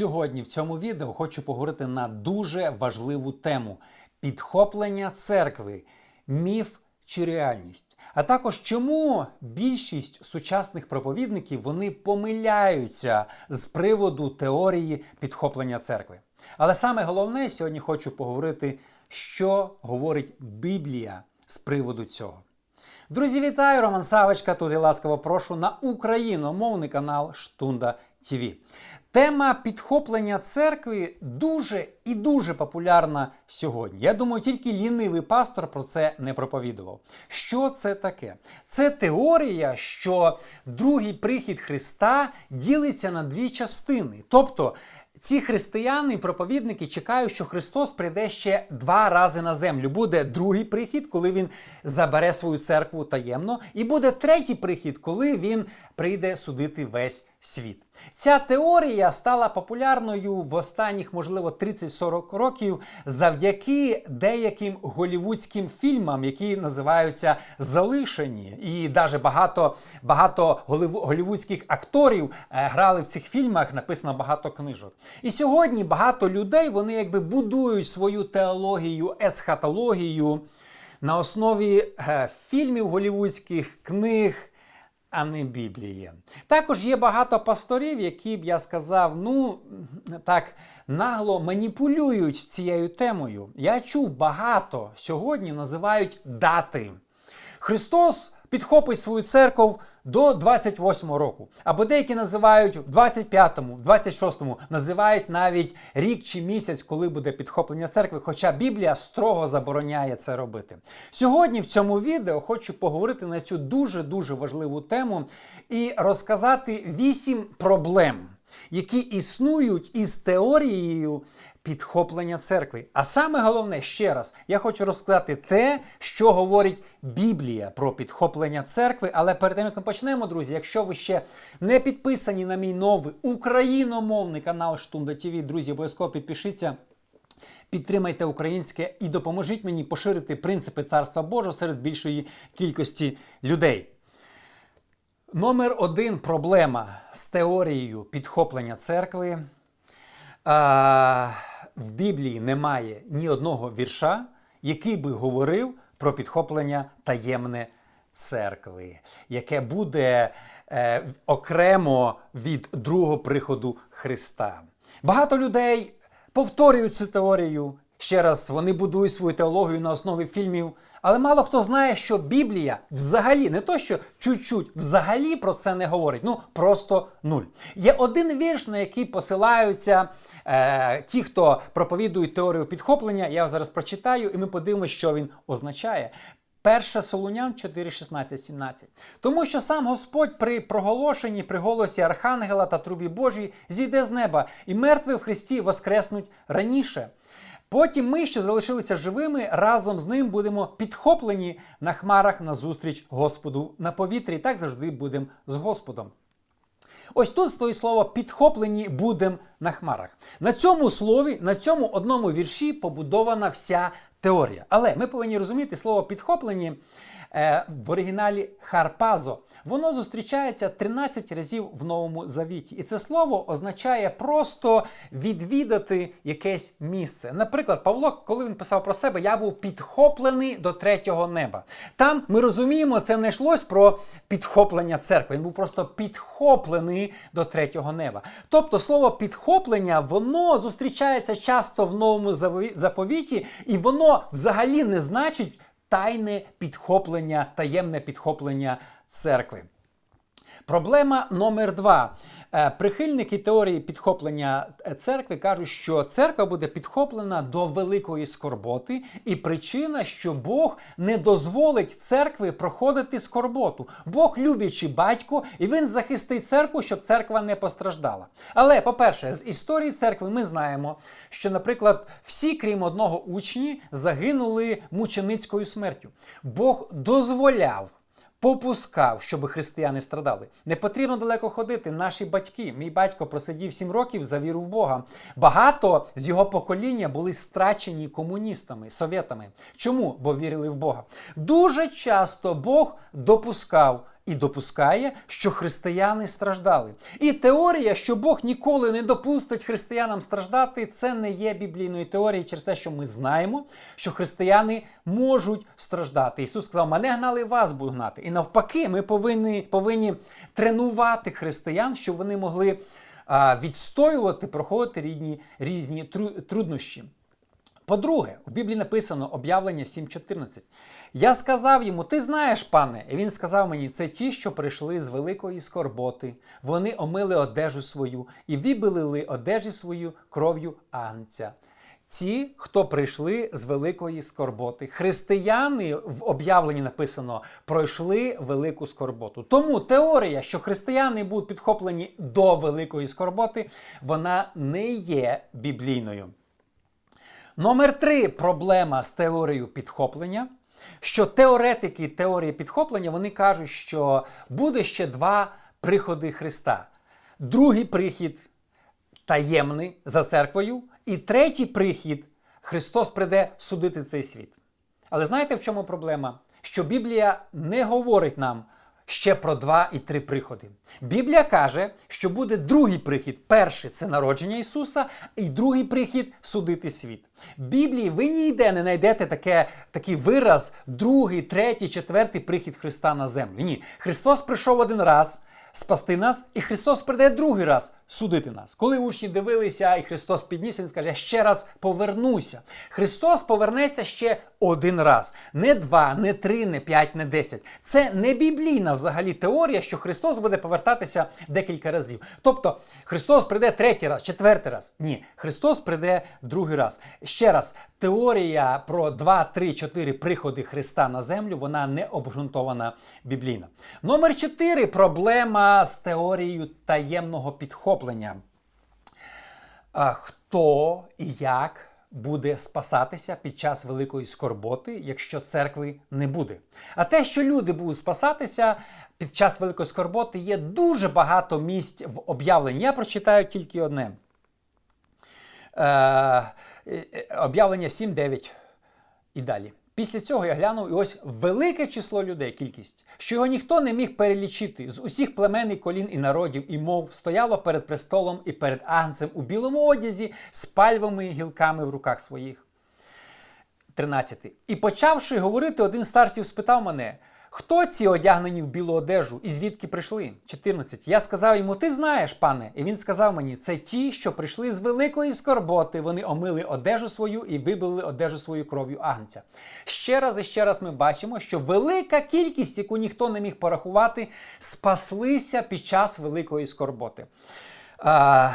Сьогодні в цьому відео хочу поговорити на дуже важливу тему підхоплення церкви, міф чи реальність. А також чому більшість сучасних проповідників вони помиляються з приводу теорії підхоплення церкви. Але саме головне сьогодні хочу поговорити, що говорить Біблія з приводу цього. Друзі, вітаю! Роман Савочка. Тут я ласкаво прошу на україномовний канал Штунда ТВ. Тема підхоплення церкви дуже і дуже популярна сьогодні. Я думаю, тільки лінивий пастор про це не проповідував. Що це таке? Це теорія, що другий прихід Христа ділиться на дві частини. Тобто ці християни, проповідники чекають, що Христос прийде ще два рази на землю. Буде другий прихід, коли він забере свою церкву таємно, і буде третій прихід, коли він прийде судити весь світ. Ця теорія стала популярною в останніх, можливо, 30-40 років завдяки деяким голівудським фільмам, які називаються Залишені. І навіть багато багато голівудських акторів е, грали в цих фільмах, написано багато книжок. І сьогодні багато людей вони якби будують свою теологію, есхатологію на основі е, фільмів голівудських книг. А не Біблії. Також є багато пасторів, які б я сказав, ну так нагло маніпулюють цією темою. Я чув багато сьогодні називають дати. Христос підхопить свою церкву до 28 року. Або деякі називають в 25-му, в 26-му, називають навіть рік чи місяць, коли буде підхоплення церкви, хоча Біблія строго забороняє це робити. Сьогодні в цьому відео хочу поговорити на цю дуже-дуже важливу тему і розказати вісім проблем, які існують із теорією підхоплення церкви. А саме головне, ще раз, я хочу розказати те, що говорить Біблія про підхоплення церкви. Але перед тим, як ми почнемо, друзі, якщо ви ще не підписані на мій новий україномовний канал Штунда ТВ, друзі, обов'язково підпишіться. Підтримайте українське і допоможіть мені поширити принципи Царства Божого серед більшої кількості людей. Номер один проблема з теорією підхоплення церкви. А, в Біблії немає ні одного вірша, який би говорив про підхоплення таємне церкви, яке буде е, окремо від другого приходу Христа. Багато людей повторюють цю теорію. Ще раз вони будують свою теологію на основі фільмів. Але мало хто знає, що Біблія взагалі не то, що чуть-чуть, взагалі про це не говорить. Ну просто нуль. Є один вірш, на який посилаються е, ті, хто проповідують теорію підхоплення. Я зараз прочитаю, і ми подивимося, що він означає. Перше Солунян 4, 16, 17. Тому що сам Господь при проголошенні, при голосі Архангела та трубі Божій зійде з неба, і мертві в Христі воскреснуть раніше. Потім ми, що залишилися живими, разом з ним будемо підхоплені на хмарах назустріч Господу на повітрі. Так завжди будемо з Господом. Ось тут стоїть слово підхоплені будем на хмарах. На цьому слові, на цьому одному вірші побудована вся теорія. Але ми повинні розуміти слово підхоплені в оригіналі Харпазо. Воно зустрічається 13 разів в Новому Завіті. І це слово означає просто відвідати якесь місце. Наприклад, Павло, коли він писав про себе, я був підхоплений до третього неба. Там ми розуміємо, це не йшлось про підхоплення церкви. Він був просто підхоплений до третього неба. Тобто слово підхоплення, воно зустрічається часто в новому заповіті, і воно взагалі не значить тайне підхоплення, таємне підхоплення церкви. Проблема номер два. Е, прихильники теорії підхоплення е, церкви кажуть, що церква буде підхоплена до великої скорботи, і причина, що Бог не дозволить церкви проходити скорботу. Бог люблячий батько, і він захистить церкву, щоб церква не постраждала. Але, по-перше, з історії церкви ми знаємо, що, наприклад, всі, крім одного учні, загинули мученицькою смертю. Бог дозволяв попускав, щоб християни страдали. Не потрібно далеко ходити. Наші батьки, мій батько просидів 7 років за віру в Бога. Багато з його покоління були страчені комуністами, совєтами. Чому? Бо вірили в Бога. Дуже часто Бог допускав і допускає, що християни страждали. І теорія, що Бог ніколи не допустить християнам страждати, це не є біблійною теорією через те, що ми знаємо, що християни можуть страждати. Ісус сказав: мене гнали, вас буду гнати. І навпаки, ми повинні, повинні тренувати християн, щоб вони могли відстоювати, проходити різні, різні тру- труднощі. По-друге, в Біблії написано об'явлення 7.14. Я сказав йому: Ти знаєш, пане, і він сказав мені: це ті, що прийшли з великої скорботи. Вони омили одежу свою і вибілили одежі свою кров'ю анця. Ці, хто прийшли з великої скорботи, християни в об'явленні написано пройшли велику скорботу. Тому теорія, що християни будуть підхоплені до великої скорботи, вона не є біблійною. Номер три проблема з теорією підхоплення. Що теоретики теорії підхоплення вони кажуть, що буде ще два приходи Христа. Другий прихід таємний за церквою, і третій прихід Христос прийде судити цей світ. Але знаєте, в чому проблема? Що Біблія не говорить нам ще про два і три приходи. Біблія каже, що буде другий прихід. Перший це народження Ісуса, і другий прихід судити світ. В Біблії ви ніде не знайдете таке, такий вираз другий, третій, четвертий прихід Христа на землю. Ні, Христос прийшов один раз. Спасти нас, і Христос прийде другий раз судити нас. Коли учні дивилися, і Христос підніс, він скаже: «Я ще раз повернуся. Христос повернеться ще один раз. Не два, не три, не п'ять, не десять. Це не біблійна взагалі теорія, що Христос буде повертатися декілька разів. Тобто Христос прийде третій раз, четвертий раз. Ні, Христос прийде другий раз. Ще раз, теорія про два, три, чотири приходи Христа на землю, вона не обґрунтована біблійно. Номер чотири проблема з теорією таємного підхоплення. Хто і як буде спасатися під час великої скорботи, якщо церкви не буде? А те, що люди будуть спасатися під час великої скорботи, є дуже багато місць в об'явленні. Я прочитаю тільки одне. Е, е, об'явлення 7.9 і далі. Після цього я глянув і ось велике число людей, кількість, що його ніхто не міг перелічити з усіх племен і колін і народів і мов стояло перед престолом і перед агнцем у білому одязі з пальвами і гілками в руках своїх. 13. І почавши говорити, один старців спитав мене, хто ці одягнені в білу одежу і звідки прийшли? 14. Я сказав йому, ти знаєш, пане. І він сказав мені, це ті, що прийшли з великої скорботи. Вони омили одежу свою і вибили одежу свою кров'ю агнця. Ще раз і ще раз ми бачимо, що велика кількість, яку ніхто не міг порахувати, спаслися під час великої скорботи. А,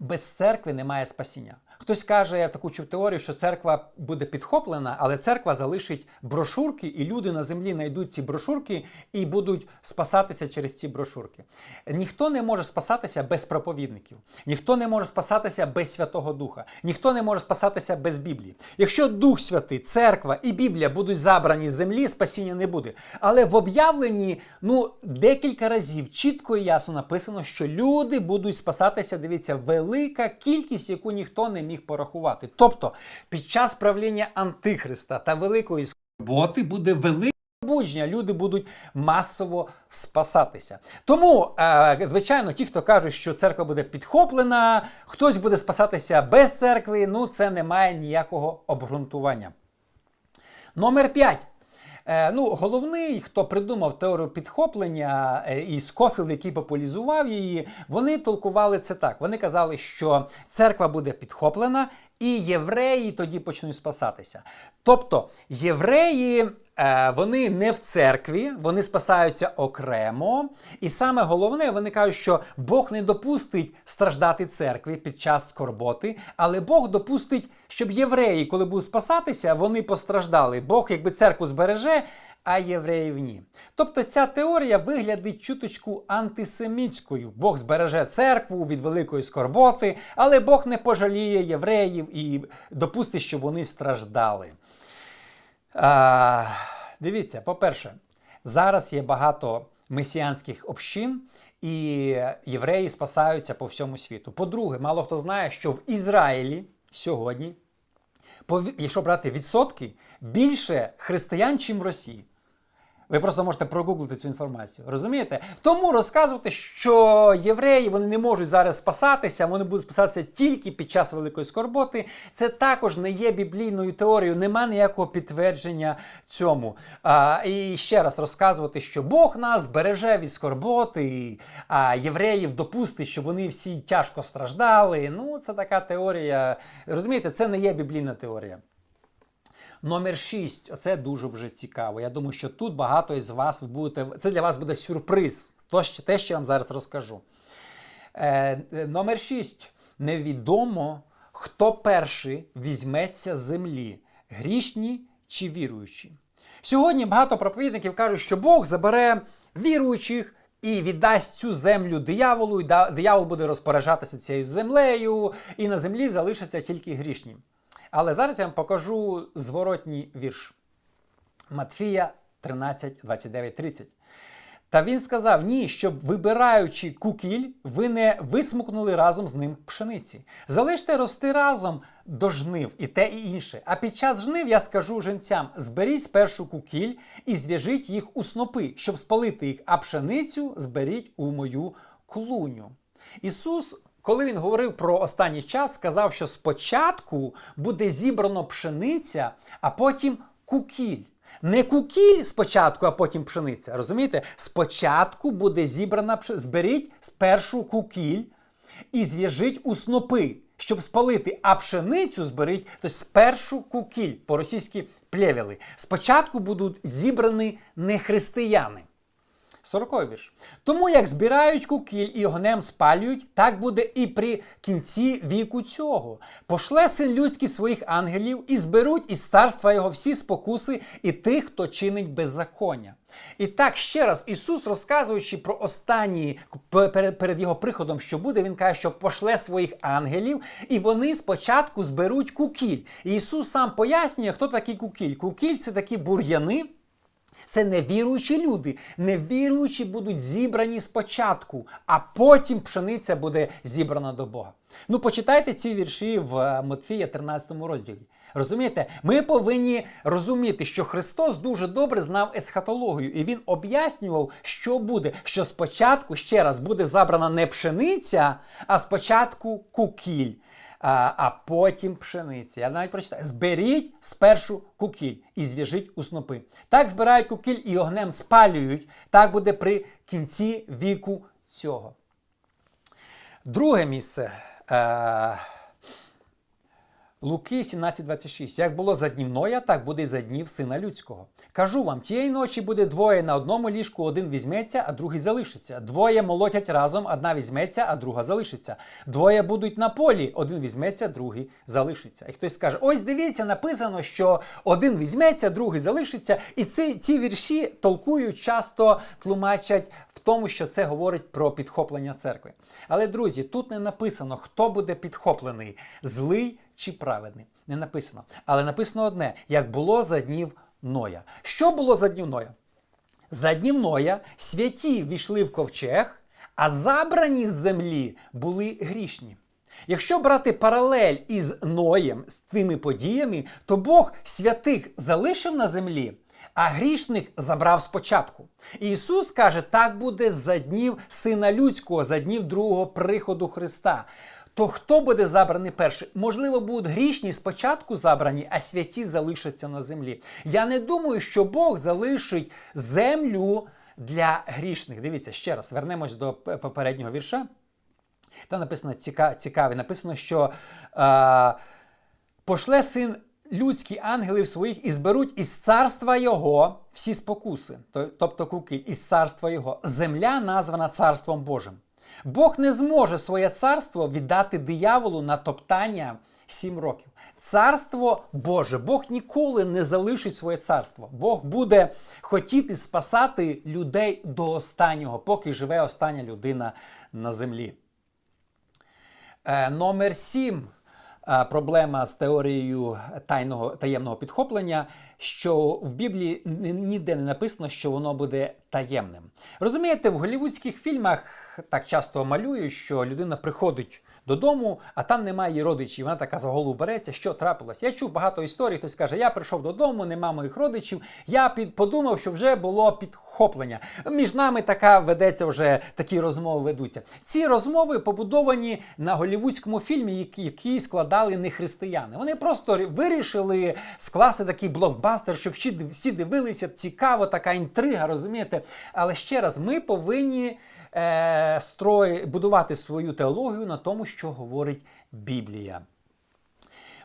без церкви немає спасіння. Хтось каже, я таку чув теорію, що церква буде підхоплена, але церква залишить брошурки, і люди на землі знайдуть ці брошурки і будуть спасатися через ці брошурки. Ніхто не може спасатися без проповідників, ніхто не може спасатися без Святого Духа, ніхто не може спасатися без Біблії. Якщо Дух Святий, церква і Біблія будуть забрані з землі, спасіння не буде. Але в об'явленні ну, декілька разів чітко і ясно написано, що люди будуть спасатися. Дивіться, велика кількість, яку ніхто не міг порахувати. Тобто, під час правління Антихриста та великої скорботи буде велика будження. люди будуть масово спасатися. Тому, е, звичайно, ті, хто кажуть, що церква буде підхоплена, хтось буде спасатися без церкви, ну це не має ніякого обґрунтування. Номер 5. Е, ну, головний, хто придумав теорію підхоплення е, і Скофілд, який популяризував її, вони толкували це так. Вони казали, що церква буде підхоплена, і євреї тоді почнуть спасатися. Тобто євреї е, вони не в церкві, вони спасаються окремо. І саме головне, вони кажуть, що Бог не допустить страждати церкві під час скорботи, але Бог допустить, щоб євреї, коли будуть спасатися, вони постраждали. Бог, якби церкву збереже. А євреїв ні. Тобто ця теорія виглядить чуточку антисемітською. Бог збереже церкву від великої скорботи, але Бог не пожаліє євреїв і допустить, щоб вони страждали. А, Дивіться, по-перше, зараз є багато месіанських общин, і євреї спасаються по всьому світу. По-друге, мало хто знає, що в Ізраїлі сьогодні, якщо брати відсотки, більше християн, чим в Росії. Ви просто можете прогуглити цю інформацію. Розумієте? Тому розказувати, що євреї вони не можуть зараз спасатися, вони будуть спасатися тільки під час великої скорботи. Це також не є біблійною теорією, нема ніякого підтвердження цьому. А, І ще раз розказувати, що Бог нас береже від скорботи, а євреїв допустить, щоб вони всі тяжко страждали. Ну, це така теорія. Розумієте, це не є біблійна теорія. Номер 6. Оце дуже вже цікаво. Я думаю, що тут багато із вас ви будете. Це для вас буде сюрприз. То, те, що я вам зараз розкажу. Е, е, Номер 6. Невідомо, хто перший візьметься землі, грішні чи віруючі. Сьогодні багато проповідників кажуть, що Бог забере віруючих і віддасть цю землю дияволу, і диявол буде розпоряджатися цією землею, і на землі залишаться тільки грішні. Але зараз я вам покажу зворотній вірш. Матфія 13, 29, 30. Та він сказав: ні, щоб вибираючи кукіль, ви не висмукнули разом з ним пшениці. Залиште рости разом до жнив і те і інше. А під час жнив я скажу жінцям: зберіть спершу кукіль і зв'яжіть їх у снопи, щоб спалити їх, а пшеницю зберіть у мою клуню. Ісус коли він говорив про останній час, сказав, що спочатку буде зібрано пшениця, а потім кукіль. Не кукіль спочатку, а потім пшениця. Розумієте? Спочатку буде зібрана пшениця. Зберіть спершу кукіль і зв'яжіть у снопи, щоб спалити, а пшеницю зберіть, то спершу кукіль, по-російськи плєвіли. Спочатку будуть зібрані не 40 вірш. Тому як збирають кукіль і огнем спалюють, так буде і при кінці віку цього. Пошле син людський своїх ангелів і зберуть із царства його всі спокуси і тих, хто чинить беззаконня. І так ще раз Ісус, розказуючи про останні перед, перед його приходом, що буде, він каже, що пошле своїх ангелів, і вони спочатку зберуть кукіль. І Ісус сам пояснює, хто такий кукіль. Кукіль це такі бур'яни. Це невіруючі люди. Невіруючі будуть зібрані спочатку, а потім пшениця буде зібрана до Бога. Ну, почитайте ці вірші в Матфія 13 розділі. Розумієте, ми повинні розуміти, що Христос дуже добре знав есхатологію, і Він об'яснював, що буде, що спочатку ще раз буде забрана не пшениця, а спочатку кукіль а, а потім пшениця. Я навіть прочитаю: зберіть спершу кукіль і зв'яжіть у снопи. Так збирають кукіль і огнем спалюють. Так буде при кінці віку цього. Друге місце. Е, Луки 17,26. Як було за днів Ноя, так буде і за днів сина людського. Кажу вам, тієї ночі буде двоє на одному ліжку, один візьметься, а другий залишиться. Двоє молотять разом, одна візьметься, а друга залишиться. Двоє будуть на полі, один візьметься, другий залишиться. І хтось скаже: ось дивіться, написано, що один візьметься, другий залишиться. І ці, ці вірші толкують, часто тлумачать в тому, що це говорить про підхоплення церкви. Але, друзі, тут не написано, хто буде підхоплений злий чи праведний. Не написано. Але написано одне: як було за днів Ноя. Що було за днів Ноя? За днів Ноя святі війшли в ковчег, а забрані з землі були грішні. Якщо брати паралель із Ноєм, з тими подіями, то Бог святих залишив на землі, а грішних забрав спочатку. І Ісус каже, так буде за днів Сина Людського, за днів другого приходу Христа. То хто буде забраний перший? Можливо, будуть грішні спочатку забрані, а святі залишаться на землі. Я не думаю, що Бог залишить землю для грішних. Дивіться ще раз, вернемось до попереднього вірша. Там написано цікаве, написано, що е, пошле син людський ангелів своїх і зберуть із царства Його всі спокуси, тобто кукіль, із царства Його. Земля названа Царством Божим. Бог не зможе своє царство віддати дияволу на топтання. сім років. Царство Боже, Бог ніколи не залишить своє царство. Бог буде хотіти спасати людей до останнього, поки живе остання людина на землі. Е, Номер сім проблема з теорією тайного таємного підхоплення, що в Біблії ніде не написано, що воно буде таємним. Розумієте, в голівудських фільмах так часто малюють, що людина приходить додому, а там немає її родичів. Вона така за голову береться, що трапилось. Я чув багато історій, хтось каже, я прийшов додому, нема моїх родичів. Я під, подумав, що вже було підхоплення. Між нами така ведеться вже такі розмови ведуться. Ці розмови побудовані на голівудському фільмі, який, складали не християни. Вони просто вирішили скласти такий блокбастер, щоб всі дивилися. Цікаво, така інтрига, розумієте? Але ще раз, ми повинні е, строй, будувати свою теологію на тому, що говорить Біблія.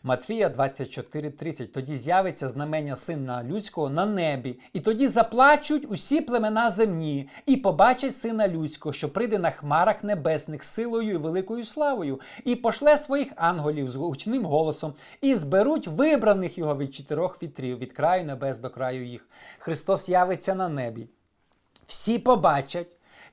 Матвія 24:30. Тоді з'явиться знамення сина людського на небі, і тоді заплачуть усі племена земні, і побачать сина людського, що прийде на хмарах небесних силою і великою славою, і пошле своїх ангелів з гучним голосом, і зберуть вибраних його від чотирьох вітрів, від краю небес до краю їх. Христос явиться на небі. Всі побачать,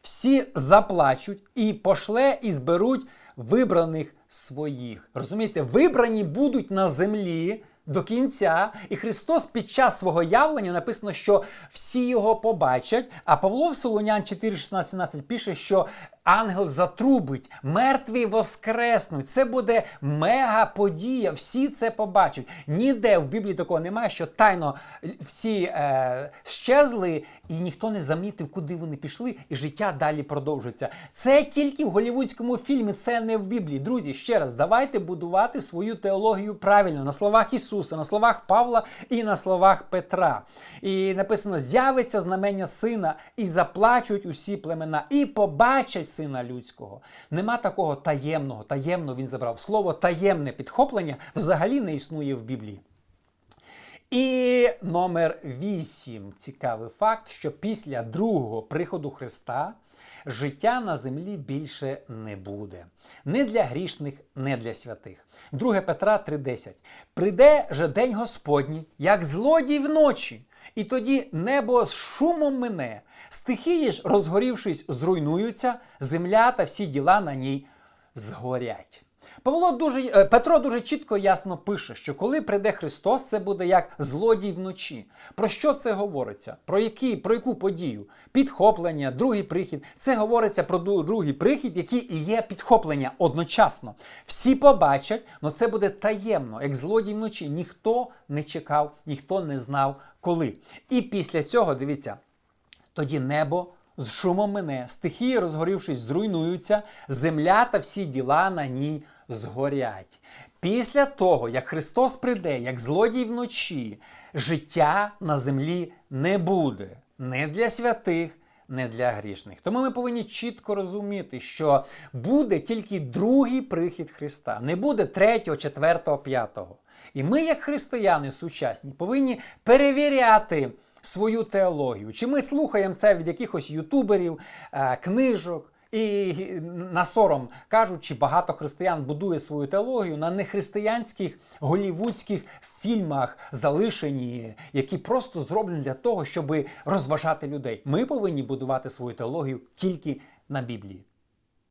всі заплачуть і пошле і зберуть вибраних своїх. Розумієте, вибрані будуть на землі до кінця, і Христос під час свого явлення написано, що всі його побачать. А Павло в Солонян 4, 16, 17 пише, що ангел затрубить, мертві воскреснуть. Це буде мега подія. Всі це побачать. Ніде в Біблії такого немає, що тайно всі е, щезли, і ніхто не замітив, куди вони пішли, і життя далі продовжується. Це тільки в голівудському фільмі, це не в Біблії. Друзі, ще раз, давайте будувати свою теологію правильно на словах Ісуса, на словах Павла і на словах Петра. І написано: з'явиться знамення сина, і заплачуть усі племена, і побачать сина людського. Нема такого таємного. Таємно він забрав. Слово таємне підхоплення взагалі не існує в Біблії. І номер 8. Цікавий факт, що після другого приходу Христа життя на землі більше не буде. Не для грішних, не для святих. 2 Петра 3:10. Прийде же день Господній, як злодій вночі, і тоді небо з шумом мине, стихії ж, розгорівшись, зруйнуються, земля та всі діла на ній згорять. Павло дуже е, Петро дуже чітко і ясно пише, що коли прийде Христос, це буде як злодій вночі. Про що це говориться? Про які, про яку подію? Підхоплення, другий прихід. Це говориться про другий прихід, який і є підхоплення одночасно. Всі побачать, але це буде таємно, як злодій вночі. Ніхто не чекав, ніхто не знав коли. І після цього дивіться. Тоді небо з шумом мине, стихії, розгорівшись, зруйнуються, земля та всі діла на ній згорять. Після того, як Христос прийде, як злодій вночі, життя на землі не буде. Не для святих, не для грішних. Тому ми повинні чітко розуміти, що буде тільки другий прихід Христа, не буде третього, четвертого, п'ятого. І ми, як християни сучасні, повинні перевіряти свою теологію. Чи ми слухаємо це від якихось ютуберів, е, книжок. І на сором кажучи, багато християн будує свою теологію на нехристиянських голівудських фільмах, залишені, які просто зроблені для того, щоб розважати людей. Ми повинні будувати свою теологію тільки на Біблії.